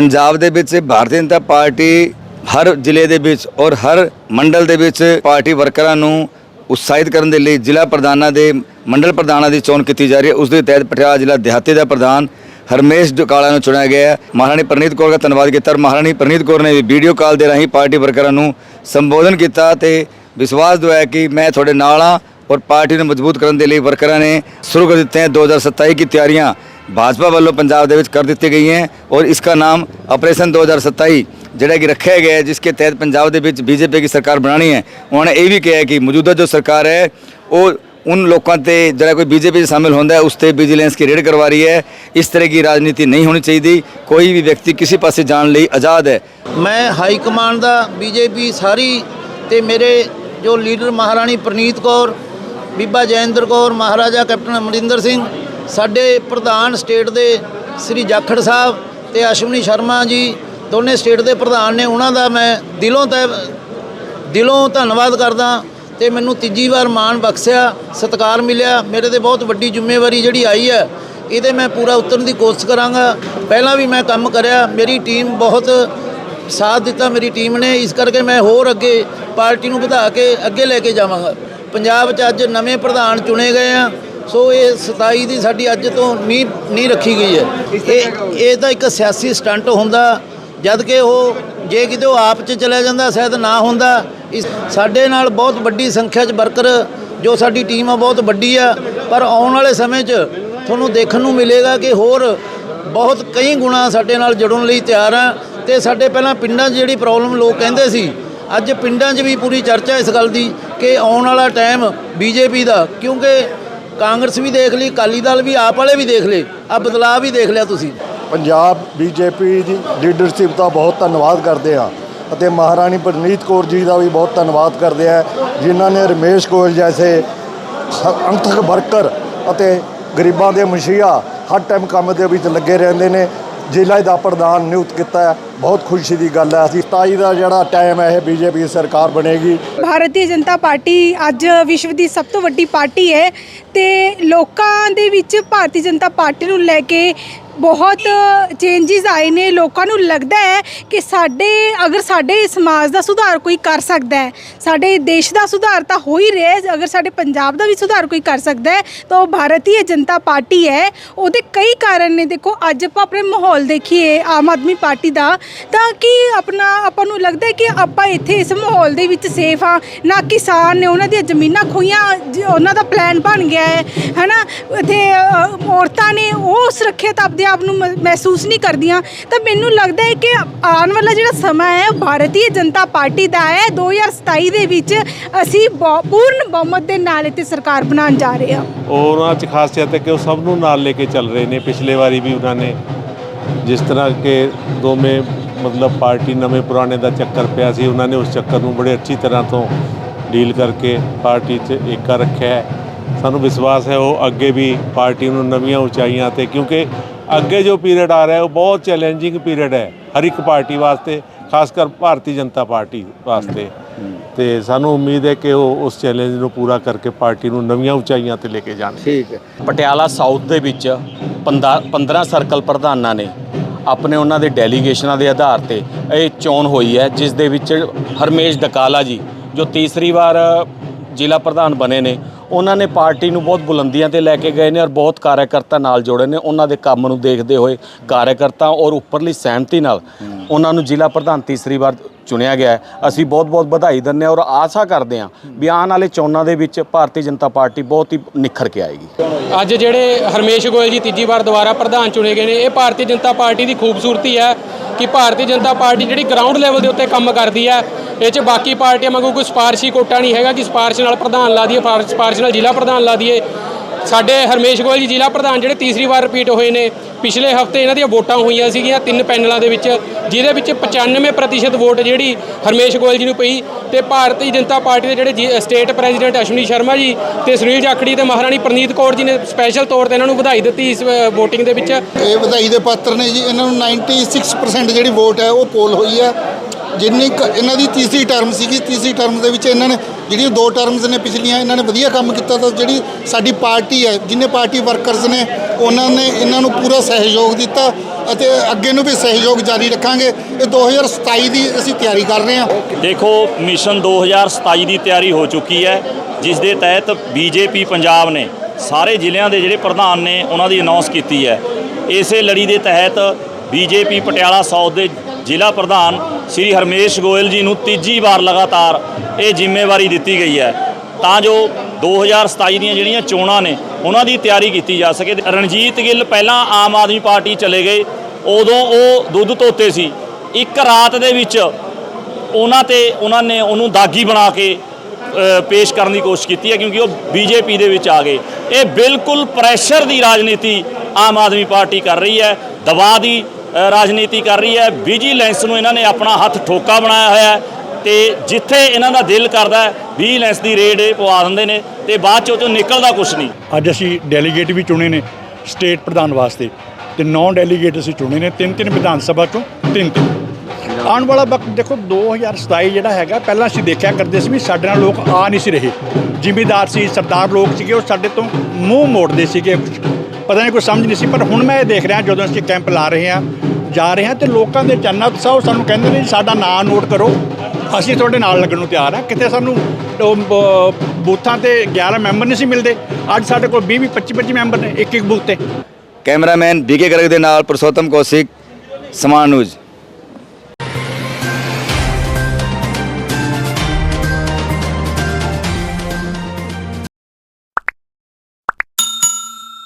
ਪੰਜਾਬ ਦੇ ਵਿੱਚ ਭਾਰਤੀ ਜਨਤਾ ਪਾਰਟੀ ਹਰ ਜ਼ਿਲ੍ਹੇ ਦੇ ਵਿੱਚ ਔਰ ਹਰ ਮੰਡਲ ਦੇ ਵਿੱਚ ਪਾਰਟੀ ਵਰਕਰਾਂ ਨੂੰ ਉਤਸ਼ਾਹਿਤ ਕਰਨ ਦੇ ਲਈ ਜ਼ਿਲ੍ਹਾ ਪ੍ਰਧਾਨਾਂ ਦੇ, ਮੰਡਲ ਪ੍ਰਧਾਨਾਂ ਦੀ ਚੋਣ ਕੀਤੀ ਜਾ ਰਹੀ ਹੈ। ਉਸ ਦੇ ਤਹਿਤ ਪਟਿਆਲਾ ਜ਼ਿਲ੍ਹਾ ਦਿਹਾਤੀ ਦਾ ਪ੍ਰਧਾਨ ਹਰਮੇਸ਼ ਡੁਕਾਲਾ ਨੂੰ ਚੁਣਿਆ ਗਿਆ ਹੈ। ਮਹਾਰਾਣੀ ਪ੍ਰਨੀਤ ਕੌਰ ਦਾ ਧੰਨਵਾਦ ਕੀਤਾ ਮਹਾਰਾਣੀ ਪ੍ਰਨੀਤ ਕੌਰ ਨੇ ਵੀਡੀਓ ਕਾਲ ਦੇ ਰਾਹੀਂ ਪਾਰਟੀ ਵਰਕਰਾਂ ਨੂੰ ਸੰਬੋਧਨ ਕੀਤਾ ਤੇ ਵਿਸ਼ਵਾਸ ਦਵਾਇਆ ਕਿ ਮੈਂ ਤੁਹਾਡੇ ਨਾਲ ਹਾਂ ਔਰ ਪਾਰਟੀ ਨੂੰ ਮਜ਼ਬੂਤ ਕਰਨ ਦੇ ਲਈ ਵਰਕਰਾਂ ਨੇ ਸ਼ੁਰੂ ਕਰ ਦਿੱਤੇ ਹਨ 2027 ਦੀ ਤਿਆਰੀਆਂ भाजपा ਵੱਲੋਂ ਪੰਜਾਬ ਦੇ ਵਿੱਚ ਕਰ ਦਿੱਤੀ ਗਈ हैं और इसका नाम ऑपरेशन 2027 ਜਿਹੜਾ ਕਿ ਰੱਖਿਆ ਗਿਆ ਹੈ ਜਿਸ ਕੇ ਤਹਿਤ ਪੰਜਾਬ ਦੇ ਵਿੱਚ ਬੀਜੇਪੀ ਦੀ ਸਰਕਾਰ ਬਣਾਣੀ ਹੈ ਉਹਨਾਂ ਨੇ ਇਹ ਵੀ ਕਿਹਾ ਹੈ ਕਿ ਮੌਜੂਦਾ ਜੋ ਸਰਕਾਰ ਹੈ ਉਹ उन ਲੋਕਾਂ ਤੇ ਜਿਹੜਾ ਕੋਈ ਬੀਜੇਪੀ 'ਚ ਸ਼ਾਮਿਲ ਹੁੰਦਾ ਹੈ ਉਸ ਤੇ ਵਿਜੀਲੈਂਸ ਦੀ ਰੇਡ ਕਰਵਾ ਰਹੀ ਹੈ ਇਸ ਤਰ੍ਹਾਂ ਦੀ ਰਾਜਨੀਤੀ ਨਹੀਂ ਹੋਣੀ ਚਾਹੀਦੀ ਕੋਈ ਵੀ ਵਿਅਕਤੀ ਕਿਸੇ ਪਾਸੇ ਜਾਣ ਲਈ ਆਜ਼ਾਦ ਹੈ ਮੈਂ ਹਾਈ ਕਮਾਂਡ ਦਾ ਬੀਜੇਪੀ ਸਾਰੀ ਤੇ ਮੇਰੇ ਜੋ ਲੀਡਰ ਮਹਾਰਾਣੀ ਪ੍ਰਨੀਤ ਕੌਰ ਬੀਬਾ ਜੈਇੰਦਰ ਕੌਰ ਮਹਾਰਾਜਾ ਕੈਪਟਨ ਅਮਰਿੰਦਰ ਸਿੰਘ ਸਾਡੇ ਪ੍ਰਧਾਨ ਸਟੇਟ ਦੇ ਸ੍ਰੀ ਜਾਖੜ ਸਾਹਿਬ ਤੇ ਅਸ਼ਵਨੀ ਸ਼ਰਮਾ ਜੀ, ਦੋਨੇ ਸਟੇਟ ਦੇ ਪ੍ਰਧਾਨ ਨੇ, ਉਹਨਾਂ ਦਾ ਮੈਂ ਦਿਲੋਂ ਤੈ ਦਿਲੋਂ ਧੰਨਵਾਦ ਕਰਦਾ ਤੇ ਮੈਨੂੰ ਤੀਜੀ ਵਾਰ ਮਾਣ ਬਖਸ਼ਿਆ, ਸਤਿਕਾਰ ਮਿਲਿਆ। ਮੇਰੇ ਤੇ ਬਹੁਤ ਵੱਡੀ ਜ਼ਿੰਮੇਵਾਰੀ ਜਿਹੜੀ ਆਈ ਹੈ, ਇਹਦੇ ਮੈਂ ਪੂਰਾ ਉਤਰਨ ਦੀ ਕੋਸ਼ਿਸ਼ ਕਰਾਂਗਾ। ਪਹਿਲਾਂ ਵੀ ਮੈਂ ਕੰਮ ਕਰਿਆ, ਮੇਰੀ ਟੀਮ ਬਹੁਤ ਸਾਥ ਦਿੱਤਾ, ਮੇਰੀ ਟੀਮ ਨੇ। ਇਸ ਕਰਕੇ ਮੈਂ ਹੋਰ ਅੱਗੇ ਪਾਰਟੀ ਨੂੰ ਵਧਾ ਕੇ ਅੱਗੇ ਲੈ ਕੇ ਜਾਵਾਂਗਾ। ਪੰਜਾਬ 'ਚ ਅੱਜ ਨਵੇਂ ਪ੍ਰਧਾਨ ਚੁਣੇ ਗਏ ਆ। ਸੋ ਇਹ 27 ਦੀ ਸਾਡੀ ਅੱਜ ਤੋਂ ਨੀਂਹ ਨਹੀਂ ਰੱਖੀ ਗਈ ਹੈ। ਇਹ ਇਹ ਤਾਂ ਇੱਕ ਸਿਆਸੀ ਸਟੰਟ ਹੁੰਦਾ, ਜਦ ਕਿ ਉਹ ਜੇ ਕਿਤੇ ਉਹ ਆਪ 'ਚ ਚਲਾ ਜਾਂਦਾ, ਸ਼ਾਇਦ ਨਾ ਹੁੰਦਾ। ਇਸ ਸਾਡੇ ਨਾਲ ਬਹੁਤ ਵੱਡੀ ਸੰਖਿਆ 'ਚ ਵਰਕਰ, ਜੋ ਸਾਡੀ ਟੀਮ ਆ, ਬਹੁਤ ਵੱਡੀ ਆ। ਪਰ ਆਉਣ ਵਾਲੇ ਸਮੇਂ 'ਚ ਤੁਹਾਨੂੰ ਦੇਖਣ ਨੂੰ ਮਿਲੇਗਾ ਕਿ ਹੋਰ ਬਹੁਤ ਕਈ ਗੁਣਾ ਸਾਡੇ ਨਾਲ ਜੁੜਨ ਲਈ ਤਿਆਰ ਆ। ਤੇ ਸਾਡੇ ਪਹਿਲਾਂ ਪਿੰਡਾਂ 'ਚ ਜਿਹੜੀ ਪ੍ਰੋਬਲਮ ਲੋਕ ਕਹਿੰਦੇ ਸੀ, ਅੱਜ ਪਿੰਡਾਂ 'ਚ ਵੀ ਪੂਰੀ ਚਰਚਾ ਇਸ ਗੱਲ ਦੀ ਕਿ ਆਉਣ ਵਾਲਾ ਟਾਈਮ ਬੀਜੇਪੀ ਦਾ, ਕਿਉਂਕਿ ਕਾਂਗਰਸ ਵੀ ਦੇਖ ਲਈ, ਅਕਾਲੀ ਦਲ ਵੀ, ਆਪ ਵਾਲੇ ਵੀ ਦੇਖ ਲਏ। ਆ ਬਦਲਾਅ ਵੀ ਦੇਖ ਲਿਆ ਤੁਸੀਂ। ਪੰਜਾਬ, ਬੀਜੇਪੀ ਦੀ ਲੀਡਰਸ਼ਿਪ ਦਾ ਬਹੁਤ ਧੰਨਵਾਦ ਕਰਦੇ ਆ ਅਤੇ ਮਹਾਰਾਣੀ ਪਰਨੀਤ ਕੌਰ ਜੀ ਦਾ ਵੀ ਬਹੁਤ ਧੰਨਵਾਦ ਕਰਦੇ ਆ ਜਿਨ੍ਹਾਂ ਨੇ ਰਮੇਸ਼ ਗੋਇਲ ਜੈਸੇ ਹ- ਅੰਤਕ ਵਰਕਰ ਅਤੇ ਗਰੀਬਾਂ ਦੇ ਮਸ਼ੀਆ ਹਰ ਟਾਈਮ ਕੰਮ ਦੇ ਵਿੱਚ ਲੱਗੇ ਰਹਿੰਦੇ ਨੇ। ਜ਼ਿਲ੍ਹਾ ਦਾ ਪ੍ਰਧਾਨ ਨਿਯੁਕਤ ਕੀਤਾ ਹੈ। ਬਹੁਤ ਖੁਸ਼ੀ ਦੀ ਗੱਲ ਹੈ। ਅਸੀਂ 27 ਦਾ ਜਿਹੜਾ ਟਾਈਮ ਹੈ, ਇਹ ਬੀਜੇਪੀ ਸਰਕਾਰ ਬਣੇਗੀ। ਭਾਰਤੀ ਜਨਤਾ ਪਾਰਟੀ ਅੱਜ ਵਿਸ਼ਵ ਦੀ ਸਭ ਤੋਂ ਵੱਡੀ ਪਾਰਟੀ ਹੈ ਤੇ ਲੋਕਾਂ ਦੇ ਵਿੱਚ ਭਾਰਤੀ ਜਨਤਾ ਪਾਰਟੀ ਨੂੰ ਲੈ ਕੇ ਬਹੁਤ ਚੇਂਜਸ ਆਏ ਨੇ। ਲੋਕਾਂ ਨੂੰ ਲੱਗਦਾ ਹੈ ਕਿ ਸਾਡੇ, ਅਗਰ ਸਾਡੇ ਸਮਾਜ ਦਾ ਸੁਧਾਰ ਕੋਈ ਕਰ ਸਕਦਾ ਹੈ, ਸਾਡੇ ਦੇਸ਼ ਦਾ ਸੁਧਾਰ ਤਾਂ ਹੋ ਹੀ ਰਿਹਾ ਹੈ। ਅਗਰ ਸਾਡੇ ਪੰਜਾਬ ਦਾ ਵੀ ਸੁਧਾਰ ਕੋਈ ਕਰ ਸਕਦਾ ਹੈ, ਤਾਂ ਉਹ ਭਾਰਤੀ ਜਨਤਾ ਪਾਰਟੀ ਹੈ। ਉਹਦੇ ਕਈ ਕਾਰਨ ਨੇ। ਦੇਖੋ, ਅੱਜ ਆਪਾਂ ਆਪਣੇ ਮਾਹੌਲ ਦੇਖੀਏ, ਆਮ ਆਦਮੀ ਪਾਰਟੀ ਦਾ। ਤਾਂ ਕਿ ਆਪਣਾ ਆਪਾਂ ਨੂੰ ਲੱਗਦਾ ਹੈ ਕਿ ਆਪਾਂ ਇੱਥੇ ਇਸ ਮਾਹੌਲ ਦੇ ਵਿੱਚ ਸੇਫ ਆ ਨਾ ਕਿਸਾਨ ਨੇ ਉਹਨਾਂ ਦੀਆਂ ਜ਼ਮੀਨਾਂ ਖੋਈਆਂ ਜ- ਉਹਨਾਂ ਦਾ ਪਲਾਨ ਬਣ ਗਿਆ ਹੈ ਹੈਨਾ? ਇੱਥੇ ਅ, ਔਰਤਾਂ ਨੇ ਉਹ ਸੁਰੱਖਿਅਤ ਆਪਦੇ ਆਪ ਨੂੰ ਮ- ਮਹਿਸੂਸ ਨਹੀਂ ਕਰਦੀਆਂ। ਤਾਂ ਮੈਨੂੰ ਲੱਗਦਾ ਹੈ ਕਿ ਆਉਣ ਵਾਲਾ ਜਿਹੜਾ ਸਮਾਂ ਹੈ ਉਹ ਭਾਰਤੀ ਜਨਤਾ ਪਾਰਟੀ ਦਾ ਹੈ। 2027 ਦੇ ਵਿੱਚ ਅਸੀਂ ਬਹੁ- ਪੂਰਨ ਬਹੁਮਤ ਦੇ ਨਾਲ ਇੱਥੇ ਸਰਕਾਰ ਬਣਾਉਣ ਜਾ ਰਹੇ ਹਾਂ। ਔਰ ਉਹਨਾਂ 'ਚ ਖਾਸੀਅਤ ਹੈ ਕਿ ਉਹ ਸਭ ਨੂੰ ਨਾਲ ਲੈ ਕੇ ਚੱਲ ਰਹੇ ਨੇ। ਪਿਛਲੇ ਵਾਰੀ ਵੀ ਉਹਨਾਂ ਨੇ ਜਿਸ ਤਰ੍ਹਾਂ ਕਿ ਦੋਵੇਂ ਮਤਲਬ ਪਾਰਟੀ ਨਵੇਂ ਪੁਰਾਣੇ ਦਾ ਚੱਕਰ ਪਿਆ ਸੀ, ਉਹਨਾਂ ਨੇ ਉਸ ਚੱਕਰ ਨੂੰ ਬੜੇ ਅੱਛੀ ਤਰ੍ਹਾਂ ਤੋਂ ਡੀਲ ਕਰਕੇ ਪਾਰਟੀ 'ਚ ਏਕਾ ਰੱਖਿਆ ਹੈ। ਸਾਨੂੰ ਵਿਸ਼ਵਾਸ ਹੈ ਉਹ ਅੱਗੇ ਵੀ ਪਾਰਟੀ ਨੂੰ ਨਵੀਆਂ ਉਚਾਈਆਂ ਤੇ, ਕਿਉਂਕਿ ਅੱਗੇ ਜੋ ਪੀਰੀਅਡ ਆ ਰਿਹਾ ਉਹ ਬਹੁਤ ਚੈਲੰਜਿੰਗ ਪੀਰੀਅਡ ਹੈ ਹਰ ਇੱਕ ਪਾਰਟੀ ਵਾਸਤੇ, ਖਾਸ ਕਰ ਭਾਰਤੀ ਜਨਤਾ ਪਾਰਟੀ ਵਾਸਤੇ। ਤੇ ਸਾਨੂੰ ਉਮੀਦ ਹੈ ਕਿ ਉਹ ਉਸ ਚੈਲੰਜ ਨੂੰ ਪੂਰਾ ਕਰਕੇ ਪਾਰਟੀ ਨੂੰ ਨਵੀਆਂ ਉਚਾਈਆਂ ਤੇ ਲੈ ਕੇ ਜਾਣਗੇ। ਠੀਕ ਹੈ। ਪਟਿਆਲਾ ਸਾਊਥ ਦੇ ਵਿੱਚ 15 15 ਸਰਕਲ ਪ੍ਰਧਾਨਾਂ ਨੇ ਆਪਣੇ ਉਹਨਾਂ ਦੇ ਡੈਲੀਗੇਸ਼ਨਾਂ ਦੇ ਆਧਾਰ ਤੇ ਇਹ ਚੋਣ ਹੋਈ ਹੈ ਜਿਸ ਦੇ ਵਿੱਚ ਹਰਮੇਸ਼ ਡਕਾਲਾ ਜੀ ਜੋ ਤੀਸਰੀ ਵਾਰ ਜ਼ਿਲ੍ਹਾ ਪ੍ਰਧਾਨ ਬਣੇ ਨੇ ਉਹਨਾਂ ਨੇ ਪਾਰਟੀ ਨੂੰ ਬਹੁਤ ਬੁਲੰਦੀਆਂ ਤੇ ਲੈ ਕੇ ਗਏ ਨੇ ਔਰ ਬਹੁਤ ਕਾਰਜਕਰਤਾ ਨਾਲ ਜੋੜੇ ਨੇ। ਉਹਨਾਂ ਦੇ ਕੰਮ ਨੂੰ ਦੇਖਦੇ ਹੋਏ ਕਾਰਜਕਰਤਾ ਔਰ ਉੱਪਰਲੀ ਸਹਿਮਤੀ ਨਾਲ ਉਹਨਾਂ ਨੂੰ ਜ਼ਿਲ੍ਹਾ ਪ੍ਰਧਾਨ ਤੀਸਰੀ ਵਾਰ ਚੁਣਿਆ ਗਿਆ ਹੈ। ਅਸੀਂ ਬਹੁਤ ਬਹੁਤ ਵਧਾਈ ਦਿੰਦੇ ਹਾਂ ਔਰ ਆਸ਼ਾ ਕਰਦੇ ਹਾਂ ਵੀ ਆਉਣ ਵਾਲੇ ਚੋਣਾਂ ਦੇ ਵਿੱਚ ਭਾਰਤੀ ਜਨਤਾ ਪਾਰਟੀ ਬਹੁਤ ਹੀ ਨਿਖਰ ਕੇ ਆਏਗੀ। ਅੱਜ ਜਿਹੜੇ ਹਰਮੇਸ਼ ਗੋਇਲ ਜੀ ਤੀਜੀ ਵਾਰ ਦੁਬਾਰਾ ਪ੍ਰਧਾਨ ਚੁਣੇ ਗਏ ਨੇ, ਇਹ ਭਾਰਤੀ ਜਨਤਾ ਪਾਰਟੀ ਦੀ ਖੂਬਸੂਰਤੀ ਹੈ ਕਿ ਭਾਰਤੀ ਜਨਤਾ ਪਾਰਟੀ ਜਿਹੜੀ ਗਰਾਊਂਡ ਲੈਵਲ ਦੇ ਉੱਤੇ ਕੰਮ ਕਰਦੀ ਹੈ, ਇਹ 'ਚ ਬਾਕੀ ਪਾਰਟੀਆਂ ਵਾਂਗੂ ਕੋਈ ਸਿਫਾਰਸ਼ੀ ਕੋਟਾ ਨਹੀਂ ਹੈਗਾ ਕਿ ਸਿਫਾਰਸ਼ ਨਾਲ ਪ੍ਰਧਾਨ ਲਾ ਦਈਏ ਫਾਰ- ਸਿਫਾਰਸ਼ ਨਾਲ ਜ਼ਿਲ੍ਹਾ ਪ੍ਰਧਾਨ ਲਾ ਦਈਏ। ਸਾਡੇ ਹਰਮੇਸ਼ ਗੋਇਲ ਜੀ ਜ਼ਿਲ੍ਹਾ ਪ੍ਰਧਾਨ ਜਿਹੜੇ ਤੀਸਰੀ ਵਾਰ ਰਿਪੀਟ ਹੋਏ ਨੇ, ਪਿਛਲੇ ਹਫ਼ਤੇ ਇਹਨਾਂ ਦੀਆਂ ਵੋਟਾਂ ਹੋਈਆਂ ਸੀਗੀਆਂ ਤਿੰਨ ਪੈਨਲਾਂ ਦੇ ਵਿੱਚ, ਜਿਹਦੇ ਵਿੱਚ 95% ਵੋਟ ਜਿਹੜੀ ਹਰਮੇਸ਼ ਗੋਇਲ ਜੀ ਨੂੰ ਪਈ ਤੇ ਭਾਰਤੀ ਜਨਤਾ ਪਾਰਟੀ ਦੇ ਜਿਹੜੇ ਜੀ- ਸਟੇਟ ਪ੍ਰੈਜ਼ੀਡੈਂਟ ਅਸ਼ਵਨੀ ਸ਼ਰਮਾ ਜੀ ਤੇ ਸੁਨੀਲ ਜਾਖੜੀ ਤੇ ਮਹਾਰਾਣੀ ਪ੍ਰਨੀਤ ਕੌਰ ਜੀ ਨੇ ਸਪੈਸ਼ਲ ਤੌਰ ਤੇ ਇਹਨਾਂ ਨੂੰ ਵਧਾਈ ਦਿੱਤੀ ਇਸ VOTING ਦੇ ਵਿੱਚ। ਇਹ ਵਧਾਈ ਦੇ ਪਾਤਰ ਨੇ ਜੀ, ਇਹਨਾਂ ਨੂੰ 96% ਜਿਹੜੀ ਵੋਟ ਹੈ ਉਹ ਪੋਲ ਹੋਈ ਹੈ। ਜਿੰਨੀ ਕੁ ਇਹਨਾਂ ਦੀ ਤੀਸਰੀ ਟਰਮ ਸੀਗੀ, ਤੀਸਰੀ ਟਰਮ ਦੇ ਵਿੱਚ ਇਹਨਾਂ ਨੇ ਜਿਹੜੀਆਂ ਦੋ ਟਰਮਸ ਨੇ ਪਿਛਲੀਆਂ, ਇਹਨਾਂ ਨੇ ਵਧੀਆ ਕੰਮ ਕੀਤਾ ਤਾਂ ਜਿਹੜੀ ਸਾਡੀ ਪਾਰਟੀ ਹੈ, ਜਿੰਨੇ ਪਾਰਟੀ ਵਰਕਰਸ ਨੇ, ਉਹਨਾਂ ਨੇ ਇਹਨਾਂ ਨੂੰ ਪੂਰਾ ਸਹਿਯੋਗ ਦਿੱਤਾ ਅਤੇ ਅੱਗੇ ਨੂੰ ਵੀ ਸਹਿਯੋਗ ਜਾਰੀ ਰੱਖਾਂਗੇ। ਇਹ 2027 ਦੀ ਅਸੀਂ ਤਿਆਰੀ ਕਰ ਰਹੇ ਹਾਂ। ਦੇਖੋ, ਮਿਸ਼ਨ 2027 ਦੀ ਤਿਆਰੀ ਹੋ ਚੁੱਕੀ ਹੈ, ਜਿਸ ਦੇ ਤਹਿਤ ਬੀਜੇਪੀ ਪੰਜਾਬ ਨੇ ਸਾਰੇ ਜ਼ਿਲ੍ਹਿਆਂ ਦੇ ਜਿਹੜੇ ਪ੍ਰਧਾਨ ਨੇ, ਉਹਨਾਂ ਦੀ ਅਨਾਉਂਸ ਕੀਤੀ ਹੈ। ਇਸੇ ਲੜੀ ਦੇ ਤਹਿਤ ਬੀਜੇਪੀ ਪਟਿਆਲਾ ਸਾਊਥ ਦੇ ਜ਼ਿਲ੍ਹਾ ਪ੍ਰਧਾਨ ਸ੍ਰੀ ਹਰਮੇਸ਼ ਗੋਇਲ ਜੀ ਨੂੰ ਤੀਜੀ ਵਾਰ ਲਗਾਤਾਰ ਇਹ ਜ਼ਿੰਮੇਵਾਰੀ ਦਿੱਤੀ ਗਈ ਹੈ। ਤਾਂ ਜੋ 2027 ਦੀਆਂ ਜਿਹੜੀਆਂ ਚੋਣਾਂ ਨੇ, ਉਹਨਾਂ ਦੀ ਤਿਆਰੀ ਕੀਤੀ ਜਾ ਸਕੇ। ਰਣਜੀਤ ਗਿੱਲ ਪਹਿਲਾਂ ਆਮ ਆਦਮੀ ਪਾਰਟੀ ਚਲੇ ਗਏ। ਉਦੋਂ ਉਹ ਦੁੱਧ ਧੋਤੇ ਸੀ। ਇੱਕ ਰਾਤ ਦੇ ਵਿੱਚ ਉਹਨਾਂ ਤੇ ਉਹਨਾਂ ਨੇ ਉਹਨੂੰ ਦਾਗੀ ਬਣਾ ਕੇ ਪੇਸ਼ ਕਰਨ ਦੀ ਕੋਸ਼ਿਸ਼ ਕੀਤੀ ਹੈ, ਕਿਉਂਕਿ ਉਹ ਬੀਜੇਪੀ ਦੇ ਵਿੱਚ ਆ ਗਏ। ਇਹ ਬਿਲਕੁਲ ਪ੍ਰੈਸ਼ਰ ਦੀ ਰਾਜਨੀਤੀ ਆਮ ਆਦਮੀ ਪਾਰਟੀ ਕਰ ਰਹੀ ਹੈ। ਦਬਾਅ ਦੀ ਰਾਜਨੀਤੀ ਕਰ ਰਹੀ ਹੈ। ਵਿਜੀਲੈਂਸ ਨੂੰ ਇਹਨਾਂ ਨੇ ਆਪਣਾ ਹੱਥ ਠੋਕਾ ਬਣਾਇਆ ਹੋਇਆ ਹੈ ਤੇ ਜਿੱਥੇ ਇਹਨਾਂ ਦਾ ਦਿਲ ਕਰਦਾ ਵਿਜੀਲੈਂਸ ਦੀ ਰੇਡ ਇਹ ਪਵਾ ਦਿੰਦੇ ਨੇ ਤੇ ਬਾਅਦ ਚ ਉਹ ਚੋਂ ਨਿਕਲਦਾ ਕੁਝ ਨਹੀਂ। ਅੱਜ ਅਸੀਂ ਡੈਲੀਗੇਟ ਵੀ ਚੁਣੇ ਨੇ ਸਟੇਟ ਪ੍ਰਧਾਨ ਵਾਸਤੇ ਤੇ ਨੌ ਡੈਲੀਗੇਟ ਅਸੀਂ ਚੁਣੇ ਨੇ ਤਿੰਨ ਤਿੰਨ ਵਿਧਾਨ ਸਭਾ ਚੋਂ ਤਿੰਨ ਤਿੰਨ। ਆਉਣ ਵਾਲਾ ਵਕਤ ਦੇਖੋ 2027 ਜਿਹੜਾ ਹੈਗਾ, ਪਹਿਲਾਂ ਅਸੀਂ ਦੇਖਿਆ ਕਰਦੇ ਸੀ ਵੀ ਸਾਡੇ ਨਾਲ ਲੋਕ ਆ ਨਹੀਂ ਸੀ ਰਹੇ। ਜ਼ਿਮੀਦਾਰ ਸੀ, ਸਰਦਾਰ ਲੋਕ ਸੀਗੇ, ਉਹ ਸਾਡੇ ਤੋਂ ਮੂੰਹ ਮੋੜਦੇ ਸੀਗੇ। ਪਤਾ ਨਹੀਂ ਕੋਈ ਸਮਝ ਨਹੀਂ ਸੀ, ਪਰ ਹੁਣ ਮੈਂ ਇਹ ਦੇਖ ਰਿਹਾ ਜਦੋਂ ਅਸੀਂ ਕੈਂਪ ਲਾ ਰਹੇ ਹਾਂ, ਜਾ ਰਹੇ ਹਾਂ ਤੇ ਲੋਕਾਂ ਦੇ ਚੰਨਾ ਉਤਸ਼ਾਹ ਉਹ ਸਾਨੂੰ ਕਹਿੰਦੇ ਨੇ ਸਾਡਾ ਨਾਂ ਨੋਟ ਕਰੋ। ਅਸੀਂ ਤੁਹਾਡੇ ਨਾਲ ਲੱਗਣ ਨੂੰ ਤਿਆਰ ਹਾਂ। ਕਿਤੇ ਸਾਨੂੰ ਬੂਥਾਂ ਤੇ 11 ਮੈਂਬਰ ਨਹੀਂ ਸੀ ਮਿਲਦੇ। ਅੱਜ ਸਾਡੇ ਕੋਲ 20 20 25 25 ਮੈਂਬਰ ਨੇ ਇੱਕ ਇੱਕ ਬੂਥ ਤੇ। ਕੈਮਰਾਮੈਨ ਬੀਕੇ ਗਰਗ ਦੇ ਨਾਲ ਪੁਰਸ਼ੋਤਮ ਕੌਸ਼ਿਕ, ਸਮਾਨ ਨਿਊਜ਼।